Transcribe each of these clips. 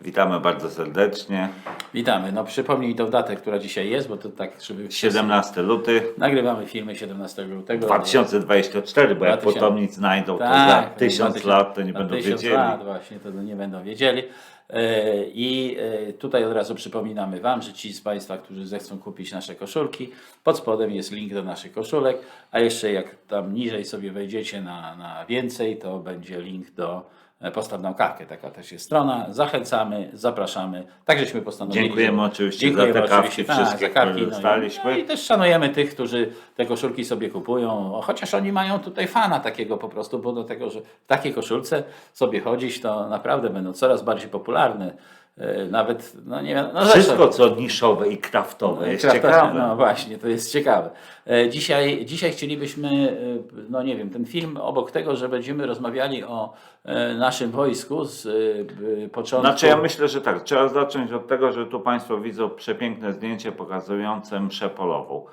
Witamy bardzo serdecznie. Witamy. No przypomnij tą datę, która dzisiaj jest, bo to tak, żeby... 17 luty Nagrywamy filmy 17 lutego. 2024, bo jak 2000. potomnicy znajdą to Tak, za no, tysiąc 2000 lat, to nie będą tysiąc wiedzieli. lat właśnie, to nie będą wiedzieli. E, I e, tutaj od razu przypominamy Wam, że ci z Państwa, którzy zechcą kupić nasze koszulki, pod spodem jest link do naszych koszulek, a jeszcze jak tam niżej sobie wejdziecie na, na więcej, to będzie link do Postaw nam kawkę, taka też jest strona. Zachęcamy, zapraszamy. Tak żeśmy postanowili. Dziękujemy oczywiście Dziękujemy za te kawki oczywiście, tak, wszystkie, które no i- dostaliśmy. No i też szanujemy tych, którzy te koszulki sobie kupują, chociaż oni mają tutaj fana takiego po prostu, bo do tego, że w takiej koszulce sobie chodzić, to naprawdę będą coraz bardziej popularne. E, Nawet, no nie wiem, no Wszystko, zresztą- co niszowe i kraftowe jest Kraftowe, ciekawe. No właśnie, to jest ciekawe. E, Dzisiaj, dzisiaj chcielibyśmy, e, no nie wiem, ten film obok tego, że będziemy rozmawiali o naszym wojsku z początku. Znaczy ja myślę, że tak, trzeba zacząć od tego, że tu Państwo widzą przepiękne zdjęcie pokazujące mszę polową.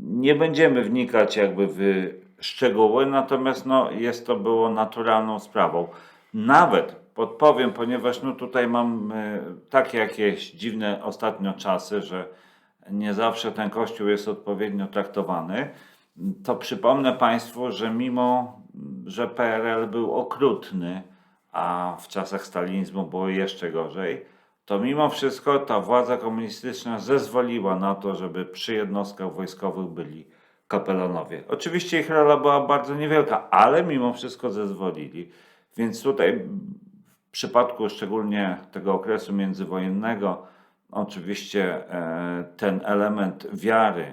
Nie będziemy wnikać jakby w szczegóły, natomiast no, jest to było naturalną sprawą. Nawet podpowiem, ponieważ no, tutaj mam yy, takie jakieś dziwne ostatnio czasy, że nie zawsze ten kościół jest odpowiednio traktowany, to przypomnę Państwu, że mimo, że PRL był okrutny, a w czasach stalinizmu było jeszcze gorzej, to mimo wszystko ta władza komunistyczna zezwoliła na to, żeby przy jednostkach wojskowych byli kapelanowie. Oczywiście ich rola była bardzo niewielka, ale mimo wszystko zezwolili. Więc tutaj w przypadku szczególnie tego okresu międzywojennego, oczywiście e, ten element wiary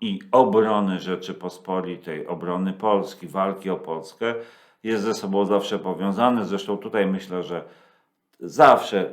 i obrony Rzeczypospolitej, obrony Polski, walki o Polskę jest ze sobą zawsze powiązany. Zresztą tutaj myślę, że zawsze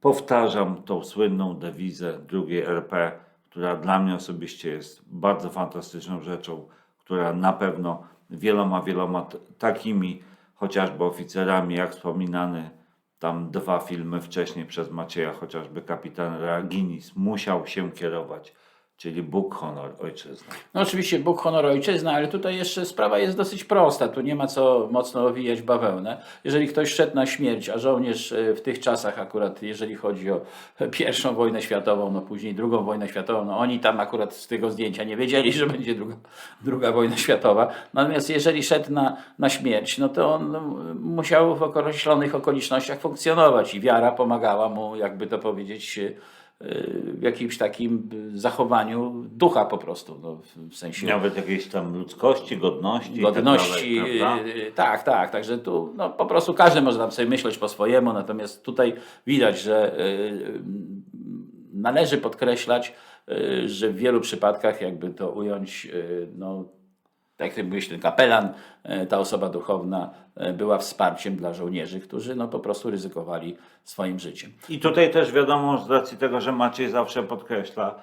powtarzam tą słynną dewizę drugiej RP, która dla mnie osobiście jest bardzo fantastyczną rzeczą, która na pewno wieloma, wieloma takimi chociażby oficerami, jak wspominany tam dwa filmy wcześniej przez Macieja, chociażby kapitan Raginis musiał się kierować, czyli Bóg, honor, ojczyzna. No oczywiście Bóg, honor, ojczyzna, ale tutaj jeszcze sprawa jest dosyć prosta. Tu nie ma co mocno owijać bawełnę. Jeżeli ktoś szedł na śmierć, a żołnierz e, w tych czasach akurat, jeżeli chodzi o pierwszą wojnę światową, no później drugą wojnę światową, no oni tam akurat z tego zdjęcia nie wiedzieli, że będzie druga, druga wojna światowa. Natomiast jeżeli szedł na, na śmierć, no to on no, musiał w określonych okolicznościach funkcjonować i wiara pomagała mu, jakby to powiedzieć, jakimś takim zachowaniu ducha po prostu, no, w sensie Nawet jakiejś tam ludzkości, godności. i godności. Tak dalej, prawda? yy, tak, tak, także tu no, po prostu każdy może tam sobie myśleć po swojemu, natomiast tutaj widać, że yy, należy podkreślać, że w wielu przypadkach, jakby to ująć, no, tak jak mówiłeś, ten kapelan, yy, ta osoba duchowna yy, była wsparciem dla żołnierzy, którzy no, po prostu ryzykowali swoim życiem. I tutaj też wiadomo, z racji tego, że Maciej zawsze podkreśla,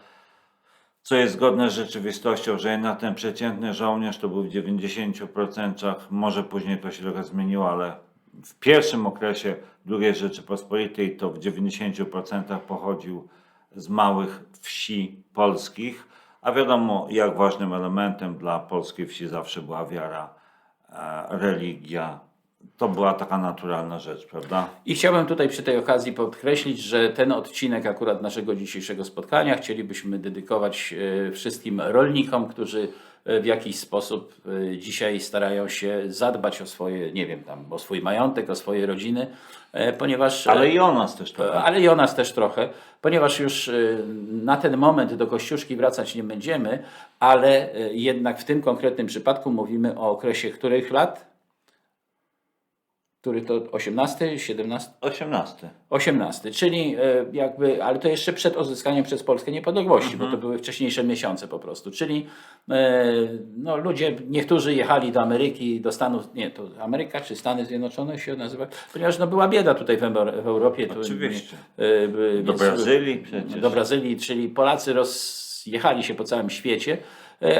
co jest zgodne z rzeczywistością, że jednak ten przeciętny żołnierz to był w 90%, może później to się trochę zmieniło, ale w pierwszym okresie II Rzeczypospolitej to w 90% pochodził z małych wsi polskich, a wiadomo, jak ważnym elementem dla polskiej wsi zawsze była wiara, e, religia. To była taka naturalna rzecz, prawda? I chciałbym tutaj przy tej okazji podkreślić, że ten odcinek akurat naszego dzisiejszego spotkania chcielibyśmy dedykować e, wszystkim rolnikom, którzy w jakiś sposób e, dzisiaj starają się zadbać o swoje, nie wiem, tam, o swój majątek, o swoje rodziny, e, ponieważ... Ale i o nas też trochę. Ale i o nas też trochę, ponieważ już na ten moment do Kościuszki wracać nie będziemy, ale jednak w tym konkretnym przypadku mówimy o okresie których lat? Który to 18, 17? 18. 18, czyli e, jakby, ale to jeszcze przed odzyskaniem przez Polskę niepodległości, bo to były wcześniejsze miesiące po prostu. Czyli e, no, ludzie, niektórzy jechali do Ameryki, do Stanów, nie, to Ameryka czy Stany Zjednoczone się nazywa, ponieważ no, była bieda tutaj w, w Europie. Oczywiście. e, Do Brazylii przecież. Do Brazylii, czyli Polacy rozjechali się po całym świecie,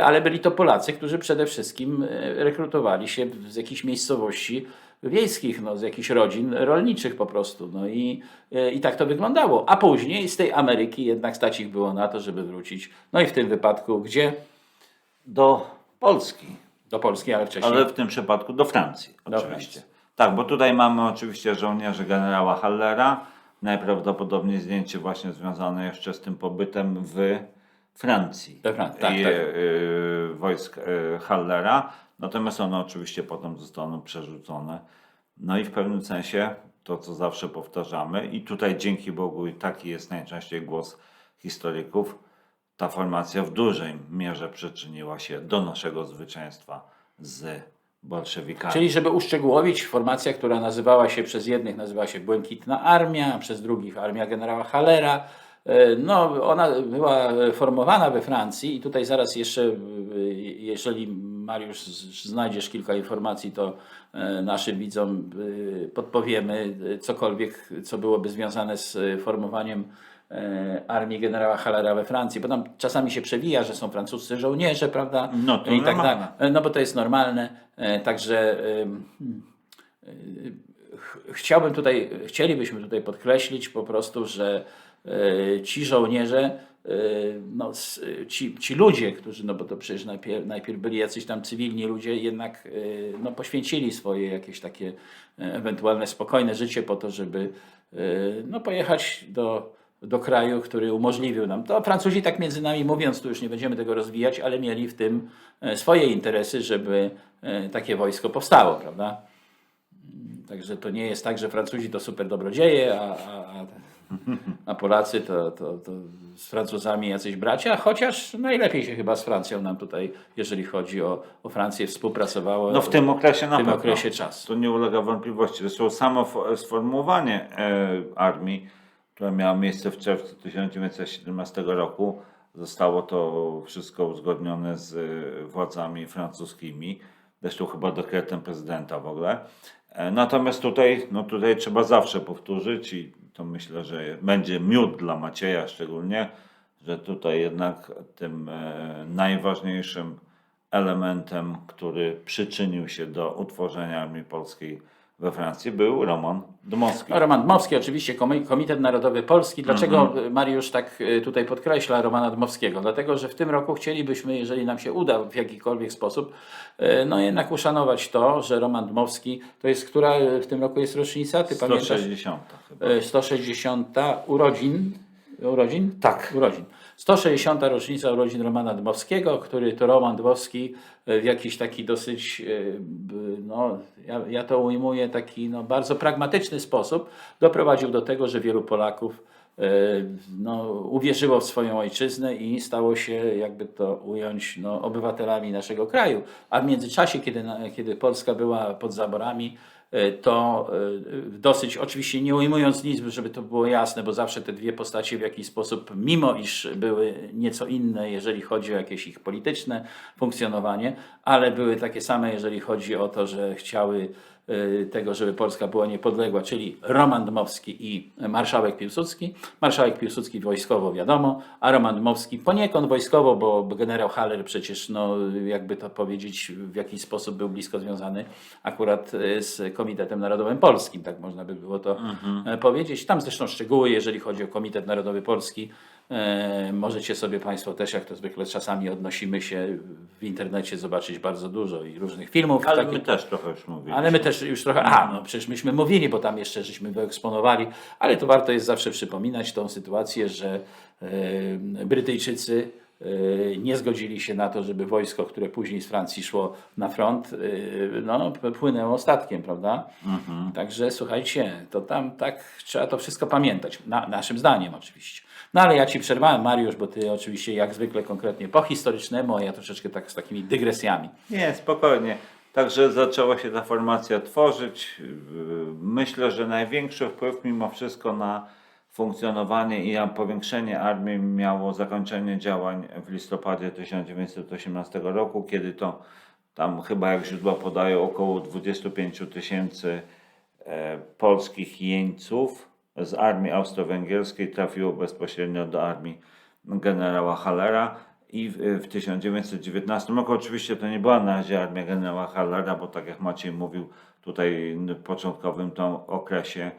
ale byli to Polacy, którzy przede wszystkim rekrutowali się z jakichś miejscowości wiejskich, no, z jakichś rodzin rolniczych po prostu. No i, e, I tak to wyglądało. A później z tej Ameryki jednak stać ich było na to, żeby wrócić. No i w tym wypadku gdzie? Do Polski, Do Polski, ale wcześniej. ale w tym przypadku do Francji, Do oczywiście. Francji. Tak, bo tutaj mamy oczywiście żołnierzy generała Hallera. Najprawdopodobniej zdjęcie właśnie związane jeszcze z tym pobytem w Francji. We Francji, tak, I, tak. y, wojsk y, Hallera. Natomiast one oczywiście potem zostaną przerzucone. No i w pewnym sensie to, co zawsze powtarzamy, i tutaj dzięki Bogu i taki jest najczęściej głos historyków, ta formacja w dużej mierze przyczyniła się do naszego zwycięstwa z bolszewikami. Czyli, żeby uszczegółowić, formacja, która nazywała się przez jednych nazywała się Błękitna Armia, przez drugich Armia generała Hallera. E, No, ona była formowana we Francji i tutaj zaraz jeszcze, e, jeżeli Mariusz znajdziesz kilka informacji, to e, naszym widzom podpowiemy cokolwiek, co byłoby związane z formowaniem armii generała Hallera we Francji, bo tam czasami się przewija, że są francuscy żołnierze, prawda? No to I tak normalne. dalej. No bo to jest normalne, także chciałbym tutaj, chcielibyśmy tutaj podkreślić po prostu, że ci żołnierze, e, no, ci, ci ludzie, którzy, no bo to przecież najpierw, najpierw byli jacyś tam cywilni ludzie, jednak e, no, poświęcili swoje jakieś takie e, ewentualne spokojne życie po to, żeby e, no, pojechać do, do kraju, który umożliwił nam. To Francuzi tak między nami mówiąc, tu już nie będziemy tego rozwijać, ale mieli w tym e, swoje interesy, żeby e, takie wojsko powstało, prawda? Także to nie jest tak, że Francuzi to super dobrodzieje, a, a, a, a Polacy to, to, to z Francuzami jacyś bracia, chociaż najlepiej się chyba z Francją nam tutaj, jeżeli chodzi o, o Francję, współpracowało. No w tym okresie na w tym pewno. okresie czasu. To nie ulega wątpliwości. Zresztą samo fo- sformułowanie e, armii, które miało miejsce w czerwcu 1917 roku, zostało to wszystko uzgodnione z e, władzami francuskimi, zresztą chyba dekretem prezydenta w ogóle. E, Natomiast tutaj, no tutaj trzeba zawsze powtórzyć i to myślę, że będzie miód dla Macieja szczególnie, że tutaj jednak tym e, najważniejszym elementem, który przyczynił się do utworzenia Armii Polskiej we Francji był Roman Dmowski. Roman Dmowski, oczywiście Komi- Komitet Narodowy Polski. Dlaczego Mariusz tak y, tutaj podkreśla Romana Dmowskiego? Dlatego, że w tym roku chcielibyśmy, jeżeli nam się uda w jakikolwiek sposób, y, no jednak uszanować to, że Roman Dmowski, to jest, która y, w tym roku jest rocznica? Ty pamiętasz? 160 chyba. Y, 160 urodzin. Urodzin? Tak. Urodzin. 160. rocznica urodzin Romana Dmowskiego, który to Roman Dmowski e, w jakiś taki dosyć, e, no, ja, ja to ujmuję, taki no, bardzo pragmatyczny sposób doprowadził do tego, że wielu Polaków e, no, uwierzyło w swoją ojczyznę i stało się, jakby to ująć, no, obywatelami naszego kraju. A w międzyczasie, kiedy, kiedy Polska była pod zaborami, to e, dosyć, oczywiście nie ujmując liczb, żeby to było jasne, bo zawsze te dwie postacie w jakiś sposób, mimo iż były nieco inne, jeżeli chodzi o jakieś ich polityczne funkcjonowanie, ale były takie same, jeżeli chodzi o to, że chciały e, tego, żeby Polska była niepodległa, czyli Roman Dmowski i marszałek Piłsudski. Marszałek Piłsudski wojskowo wiadomo, a Roman Dmowski poniekąd wojskowo, bo generał Haller przecież, no, jakby to powiedzieć, w jakiś sposób był blisko związany akurat e, z Komitetem Narodowym Polskim, tak można by było to e, powiedzieć. Tam zresztą szczegóły, jeżeli chodzi o Komitet Narodowy Polski, e, możecie sobie Państwo też, jak to zwykle czasami odnosimy się w internecie, zobaczyć bardzo dużo i różnych filmów. Ale takich- my też trochę już mówiliśmy. ale my też już trochę, a no przecież myśmy mówili, bo tam jeszcze żeśmy wyeksponowali, ale to warto jest zawsze przypominać tą sytuację, że e, Brytyjczycy nie zgodzili się na to, żeby wojsko, które później z Francji szło na front, e, no, płynęło statkiem, prawda? Także słuchajcie, to tam tak trzeba to wszystko pamiętać, na, naszym zdaniem oczywiście. No ale ja Ci przerwałem, Mariusz, bo Ty oczywiście jak zwykle konkretnie po historycznemu, a ja troszeczkę tak z takimi dygresjami. Nie, spokojnie. Także zaczęła się ta formacja tworzyć. Myślę, że największy wpływ mimo wszystko na funkcjonowanie i powiększenie armii miało zakończenie działań w listopadzie 1918 roku, kiedy to tam chyba jak źródła podają około 25 tysięcy e, polskich jeńców z armii austro-węgierskiej trafiło bezpośrednio do armii generała Hallera i w, w 1919 roku oczywiście to nie była na razie armia generała Hallera, bo tak jak Maciej mówił tutaj w początkowym to okresie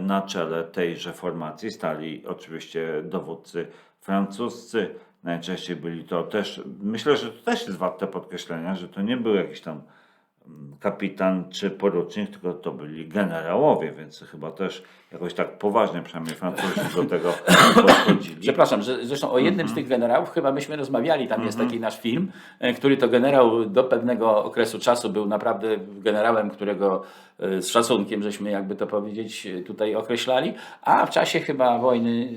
na czele tejże formacji stali oczywiście dowódcy francuscy. Najczęściej byli to też, myślę, że to też jest warte podkreślenia, że to nie były jakieś tam mm, kapitan czy porucznik, tylko to byli generałowie, więc chyba też jakoś tak poważnie przynajmniej Francuzi do tego podchodzili. Przepraszam, że, zresztą o jednym z tych generałów chyba myśmy rozmawiali. Tam jest taki nasz film, e, który to generał do pewnego okresu czasu był naprawdę generałem, którego e, z szacunkiem żeśmy, jakby to powiedzieć, e, tutaj określali. A w czasie chyba wojny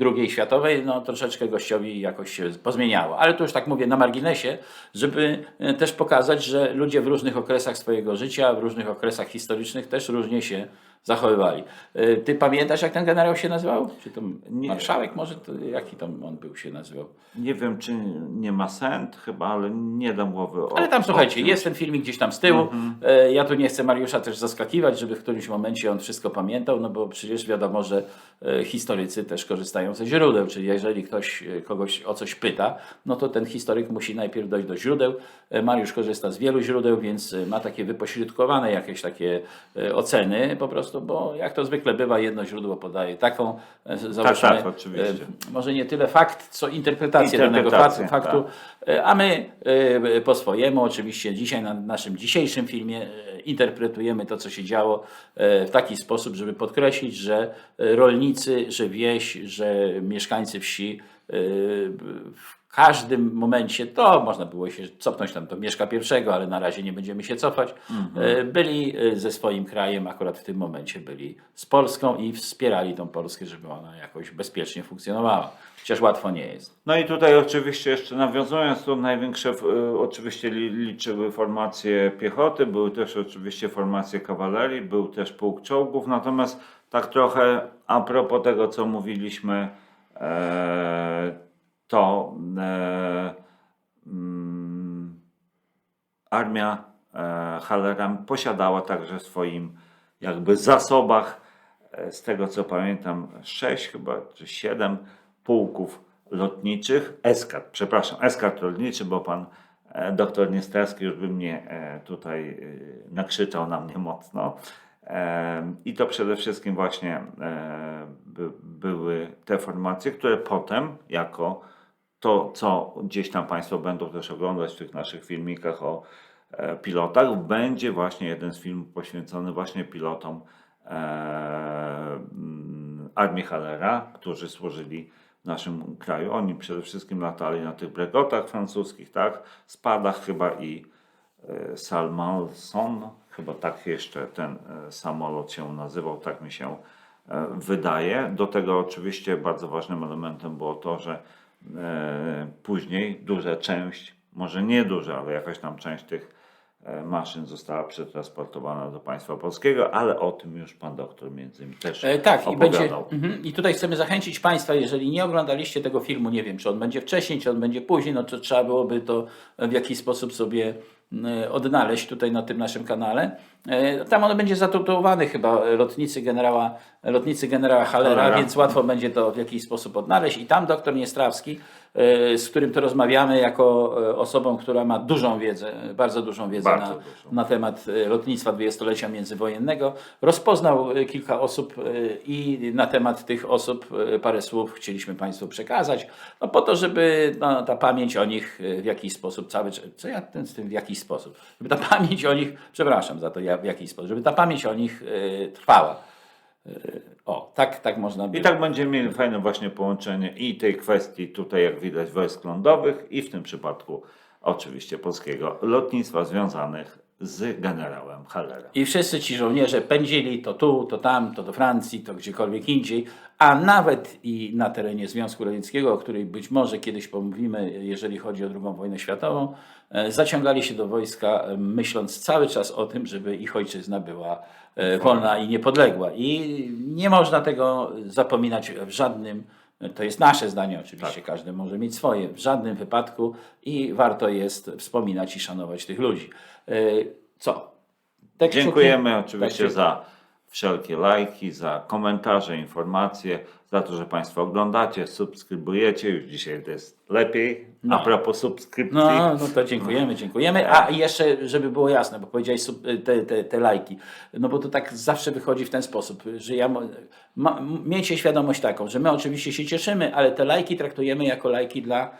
II światowej, no troszeczkę gościowi jakoś się pozmieniało. Ale to już tak mówię na marginesie, żeby też pokazać, że ludzie w różnych okresach swojego życia, w różnych okresach historycznych też różnie się zachowywali. E, Ty pamiętasz, jak ten generał się nazywał? Czy to marszałek może? To jaki tam on był się nazywał? Nie wiem, czy nie ma sent chyba, ale nie dam głowy o Ale tam słuchajcie, tym. jest ten filmik gdzieś tam z tyłu. E, Ja tu nie chcę Mariusza też zaskakiwać, żeby w którymś momencie on wszystko pamiętał, no bo przecież wiadomo, że e, historycy też korzystają ze źródeł, czyli jeżeli ktoś kogoś o coś pyta, no to ten historyk musi najpierw dojść do źródeł. Mariusz korzysta z wielu źródeł, więc ma takie wypośrodkowane jakieś takie oceny po prostu, bo jak to zwykle bywa, jedno źródło podaje taką, e, załóżmy, tak, oczywiście. e, może nie tyle fakt, co interpretację danego Interpretację, faktu, faktu tak. E, A my po swojemu, oczywiście dzisiaj na naszym dzisiejszym filmie interpretujemy to, co się działo w taki sposób, żeby podkreślić, że rolnicy, że wieś, że mieszkańcy wsi w każdym momencie, to można było się cofnąć tam do Mieszka pierwszego, ale na razie nie będziemy się cofać, e, byli e, ze swoim krajem, akurat w tym momencie byli z Polską i wspierali tą Polskę, żeby ona jakoś bezpiecznie funkcjonowała. Chociaż łatwo nie jest. No i tutaj oczywiście jeszcze nawiązując, to największe y, oczywiście li, liczyły formacje piechoty, były też oczywiście formacje kawalerii, był też pułk czołgów, natomiast tak trochę a propos tego, co mówiliśmy, e, to e, mm, armia e, Hallera posiadała także w swoim jakby zasobach, e, z tego co pamiętam, sześć chyba, czy siedem pułków lotniczych, eskad, przepraszam, eskad lotniczy, bo pan doktor Niesterski już by mnie tutaj nakrzyczał na mnie mocno. I to przede wszystkim właśnie by, były te formacje, które potem jako to, co gdzieś tam Państwo będą też oglądać w tych naszych filmikach o e, pilotach, będzie właśnie jeden z filmów poświęcony właśnie pilotom e, mm, Armii Hallera, którzy służyli w naszym kraju. Oni przede wszystkim latali na tych bregotach francuskich, tak? Spadach chyba i e, Salmanson, chyba tak jeszcze ten samolot się nazywał, tak mi się wydaje. Do tego oczywiście bardzo ważnym elementem było to, że później duża część, może nie duża, ale jakaś tam część tych e, maszyn została przetransportowana do państwa polskiego, ale o tym już pan doktor między innymi też E, tak, i, będzie, opowiadał. mhm, i tutaj chcemy zachęcić Państwa, jeżeli nie oglądaliście tego filmu, nie wiem, czy on będzie wcześniej, czy on będzie później, no to trzeba byłoby to w jakiś sposób sobie e, odnaleźć tutaj na tym naszym kanale. E, Tam on będzie zatytułowany chyba lotnicy generała, lotnicy generała Hallera. więc łatwo będzie to w jakiś sposób odnaleźć. I tam doktor Niestrawski, e, z którym to rozmawiamy jako e, osobą, która ma dużą wiedzę, bardzo dużą wiedzę Bardzo na, na temat e, lotnictwa dwudziestolecia międzywojennego. Rozpoznał e, kilka osób e, i na temat tych osób e, parę słów chcieliśmy Państwu przekazać, no po to, żeby no, ta pamięć o nich e, w jakiś sposób cały czas, co ja ten z tym w jakiś sposób, żeby ta pamięć o nich, przepraszam za to, ja w jakiś sposób, żeby ta pamięć o nich e, trwała. E, O, tak, tak można by. I tak będziemy mieli fajne właśnie połączenie i tej kwestii tutaj, jak widać, wojsk lądowych i w tym przypadku oczywiście polskiego lotnictwa związanych z generałem Hallera. I wszyscy ci żołnierze pędzili to tu, to tam, to do Francji, to gdziekolwiek indziej, a nawet i na terenie Związku Radzieckiego, o której być może kiedyś pomówimy, jeżeli chodzi o II wojnę światową, e, zaciągali się do wojska, e, myśląc cały czas o tym, żeby ich ojczyzna była e, wolna i niepodległa. I nie można tego zapominać w żadnym to jest nasze zdanie, oczywiście, każdy może mieć swoje, w żadnym wypadku i warto jest wspominać i szanować tych ludzi. Co? Kciuki- Dziękujemy oczywiście tak, za wszelkie lajki, za komentarze, informacje, za to, że Państwo oglądacie, subskrybujecie. Już dzisiaj to jest lepiej. A No. propos subskrypcji. No, no to dziękujemy, dziękujemy. A jeszcze, żeby było jasne, bo powiedziałeś sub- te, te, te lajki, no bo to tak zawsze wychodzi w ten sposób, że ja, ma, miejcie świadomość taką, że my oczywiście się cieszymy, ale te lajki traktujemy jako lajki dla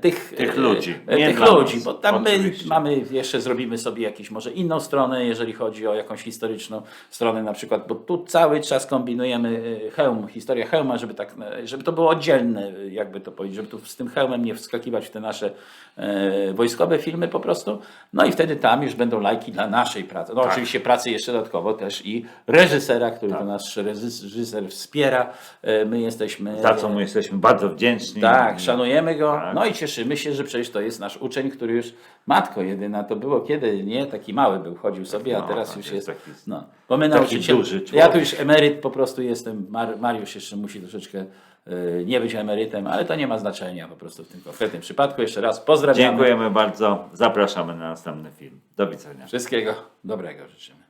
tych, Tych e, ludzi, e, nie tych ludzi, nas, bo tam my mamy, jeszcze zrobimy sobie jakąś może inną stronę, jeżeli chodzi o jakąś historyczną stronę na przykład, bo tu cały czas kombinujemy e, hełm, historia hełma, żeby tak, e, żeby to było oddzielne, e, jakby to powiedzieć, żeby tu z tym hełmem nie wskakiwać w te nasze e, wojskowe filmy po prostu. No i wtedy tam już będą lajki dla naszej pracy. No Tak. oczywiście pracy jeszcze dodatkowo też i reżysera, który to nasz reżyser wspiera. E, My jesteśmy... Za co mu jesteśmy bardzo wdzięczni. Tak, szanujemy go. Tak. No i cieszymy się, że przecież to jest nasz uczeń, który już matko jedyna to było kiedy, nie? Taki mały był, chodził sobie, a No, teraz już jest jest. taki- no, bo my taki nauczyciel. duży Ja tu już emeryt po prostu jestem. Mar, Mariusz jeszcze musi troszeczkę y, nie być emerytem, ale to nie ma znaczenia po prostu w tym konkretnym przypadku. Jeszcze raz pozdrawiamy. Dziękujemy bardzo. Zapraszamy na następny film. Do widzenia. Wszystkiego dobrego życzymy.